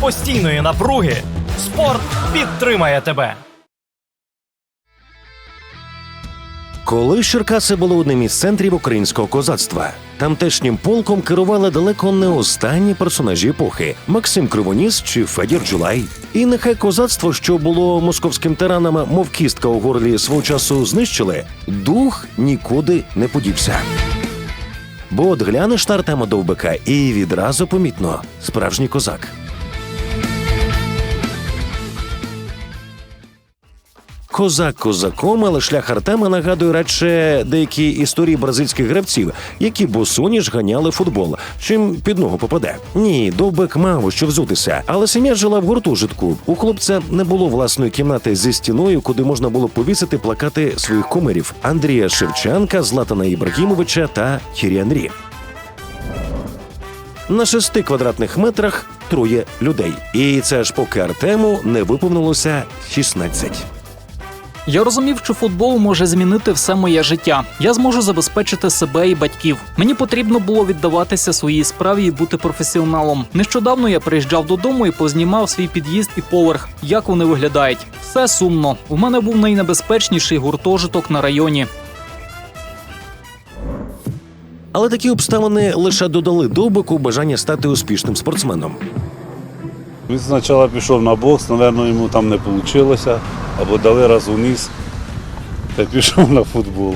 постійної напруги спорт підтримає тебе. Коли Черкаси були одним із центрів українського козацтва, тамтешнім полком керували далеко не останні персонажі епохи Максим Кривоніс чи Федір Джулай. І нехай козацтво, що було московським тиранам, мов кістка у горлі свого часу знищили, дух нікуди не подівся. Бо от глянеш на Артема Довбика і відразу помітно справжній козак. Козак козаком, але шлях Артема нагадує радше деякі історії бразильських гравців, які босоніж ганяли футбол. Чим під ногу попаде. Ні, довбик мав що взутися, але сім'я жила в гуртожитку. У хлопця не було власної кімнати зі стіною, куди можна було повісити плакати своїх кумирів Андрія Шевченка, Златана Ібрагімовича та Тірі Анрі. На шести квадратних метрах троє людей. І це аж поки Артему не виповнилося 16. Я розумів, що футбол може змінити все моє життя. Я зможу забезпечити себе і батьків. Мені потрібно було віддаватися своїй справі і бути професіоналом. Нещодавно я приїжджав додому і познімав свій під'їзд і поверх. Як вони виглядають? Все сумно. У мене був найнебезпечніший гуртожиток на районі. Але такі обставини лише додали довбику бажання стати успішним спортсменом. Він спочатку пішов на бокс, напевно, йому там не вийшло, або дали раз униз, та пішов на футбол.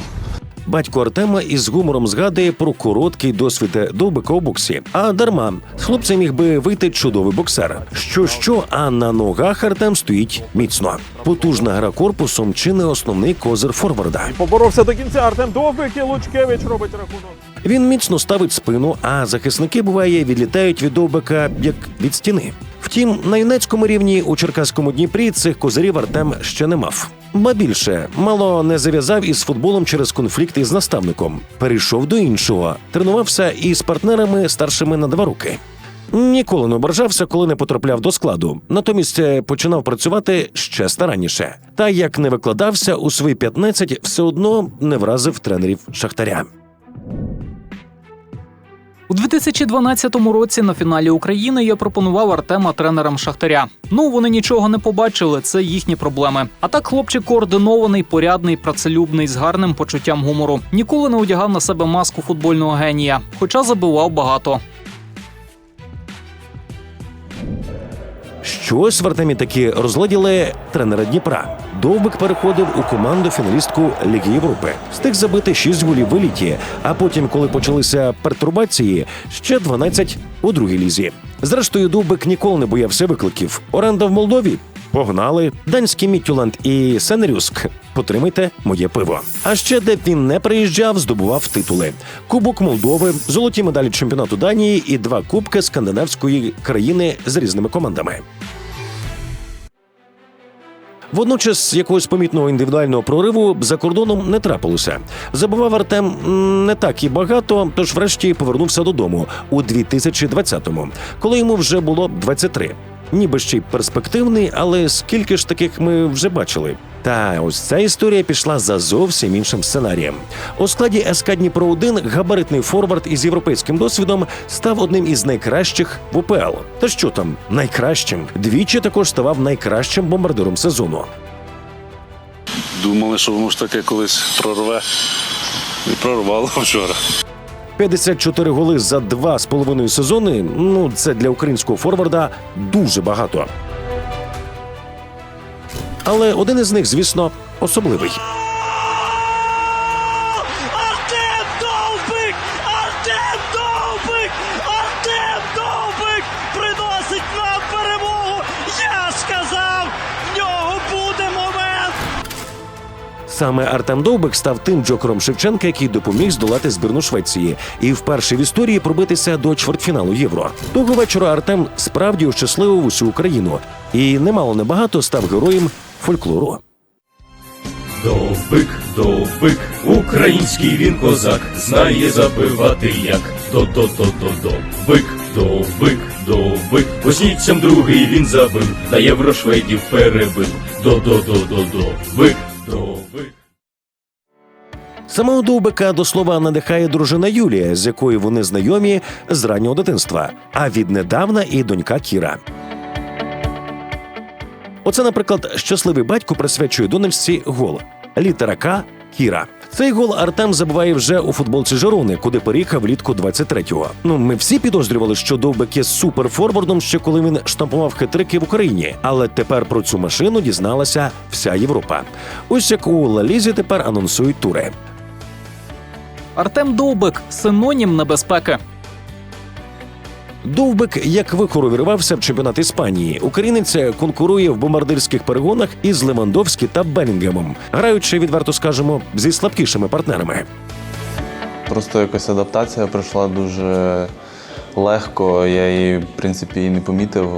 Батько Артема із гумором згадує про короткий досвід довбика у боксі. А дарма з хлопцем міг би вийти чудовий боксер. Що що, а на ногах Артем стоїть міцно. Потужна гра корпусом чи не основний козир форварда. Поборовся до кінця Артем Довбик і Лучкевич робить рахунок. Він міцно ставить спину, а захисники буває відлітають від довбика як від стіни. Втім, на юнацькому рівні у Черкаському Дніпрі цих козирів Артем ще не мав. Ба більше мало не зав'язав із футболом через конфлікт із наставником. Перейшов до іншого, тренувався із партнерами старшими на два роки. Ніколи не ображався, коли не потрапляв до складу. Натомість е, починав працювати ще старанніше. Та як не викладався у свої 15, все одно не вразив тренерів Шахтаря. У 2012 році на фіналі України я пропонував Артема тренерам Шахтаря. Ну вони нічого не побачили, це їхні проблеми. А так хлопчик координований, порядний, працелюбний, з гарним почуттям гумору. Ніколи не одягав на себе маску футбольного генія, хоча забивав багато. Щось в Артемі таки розладіли тренера Дніпра. Довбик переходив у команду фіналістку Ліги Європи. Встиг забити 6 голів в еліті, а потім, коли почалися пертурбації, ще 12 у другій лізі. Зрештою, Довбик ніколи не боявся викликів. Оренда в Молдові. Погнали данський Мітюланд і Сенерюск. Потримайте моє пиво. А ще де він не приїжджав, здобував титули: Кубок Молдови, золоті медалі чемпіонату Данії і два кубки скандинавської країни з різними командами. Водночас якогось помітного індивідуального прориву за кордоном не трапилося. Забував Артем не так і багато, тож врешті повернувся додому у 2020-му, коли йому вже було 23. Ніби ще й перспективний, але скільки ж таких ми вже бачили. Та ось ця історія пішла за зовсім іншим сценарієм. У складі СК Дніпро 1 габаритний форвард із європейським досвідом став одним із найкращих в УПЛ. Та що там, найкращим? Двічі також ставав найкращим бомбардиром сезону. Думали, що воно ж таке колись прорве. І прорвало вчора. 54 голи за два з половиною сезони. Ну це для українського форварда дуже багато. Але один із них, звісно, особливий. Артем Довбик! Артем Довбик! Артем Довбик приносить нам перемогу! Я сказав, в нього буде момент! Саме Артем Довбик став тим джокером Шевченка, який допоміг здолати збірну Швеції, і вперше в історії пробитися до чвертьфіналу євро. Того вечора Артем справді ощасливив усю Україну і немало небагато став героєм фольклору. Довбик, довбик, український він козак, знає забивати як до-до-до-до-довбик, довбик, довбик, осніцям другий він забив, та єврошведів перебив, до-до-до-до-довбик, довбик. Самого Довбика до слова надихає дружина Юлія, з якою вони знайомі з раннього дитинства, а віднедавна і донька Кіра. Оце, наприклад, щасливий батько присвячує донечці гол. Літера К Кіра. Цей гол Артем забиває вже у футболці Жерони, куди переїхав влітку 23-го. Ну, ми всі підозрювали, що Довбек є суперфорвардом ще коли він штампував хитрики в Україні. Але тепер про цю машину дізналася вся Європа. Ось як у Лалізі тепер анонсують тури. Артем Довбик синонім небезпеки. Довбик як вихор увірвався в чемпіонат Іспанії. Українець конкурує в бомбардирських перегонах із Левандовські та Белінгемом, граючи, відверто скажемо, зі слабкішими партнерами. Просто якась адаптація пройшла дуже легко. Я її, в принципі, і не помітив.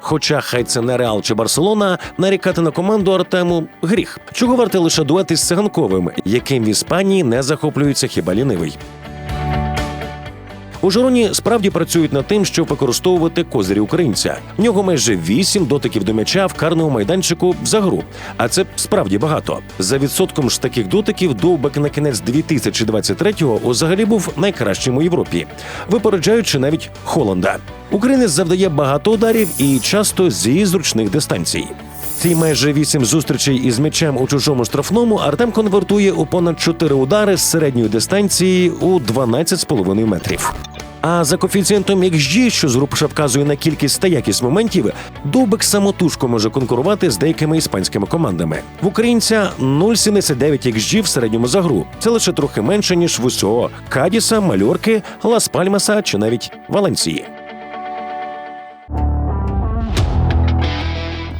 Хоча хай це не Реал чи Барселона, нарікати на команду Артему гріх. Чого варте лише дует із Циганковим, яким в Іспанії не захоплюється хіба лінивий. У Жироні справді працюють над тим, щоб використовувати козирі українця. В нього майже вісім дотиків до м'яча в карному майданчику за гру. А це справді багато. За відсотком ж таких дотиків Довбек на кінець 2023-го взагалі був найкращим у Європі, випереджаючи навіть Холланда. Українець завдає багато ударів і часто зі зручних дистанцій. Ці майже вісім зустрічей із м'ячем у чужому штрафному Артем конвертує у понад чотири удари з середньої дистанції у 12,5 метрів. А за коефіцієнтом XG, що зрубша вказує на кількість та якість моментів, Довбик самотужко може конкурувати з деякими іспанськими командами. В українця 0,79 XG в середньому за гру. Це лише трохи менше ніж в усього Кадіса, Мальорки, Лас Пальмаса чи навіть Валенції.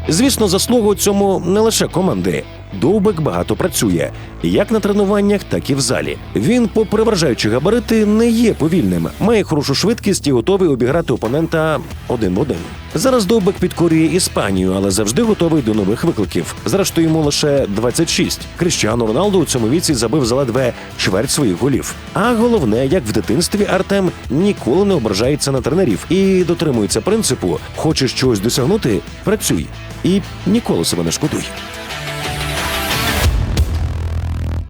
Звісно, заслугу цьому не лише команди. Довбик багато працює як на тренуваннях, так і в залі. Він, попри вражаючі габарити, не є повільним, має хорошу швидкість і готовий обіграти опонента один в один. Зараз Довбик підкорює Іспанію, але завжди готовий до нових викликів. Зрештою, йому лише 26. Кріщану Роналду у цьому віці забив заледве чверть своїх голів. А головне, як в дитинстві Артем ніколи не ображається на тренерів і дотримується принципу: хочеш чогось досягнути, працюй і ніколи себе не шкодуй.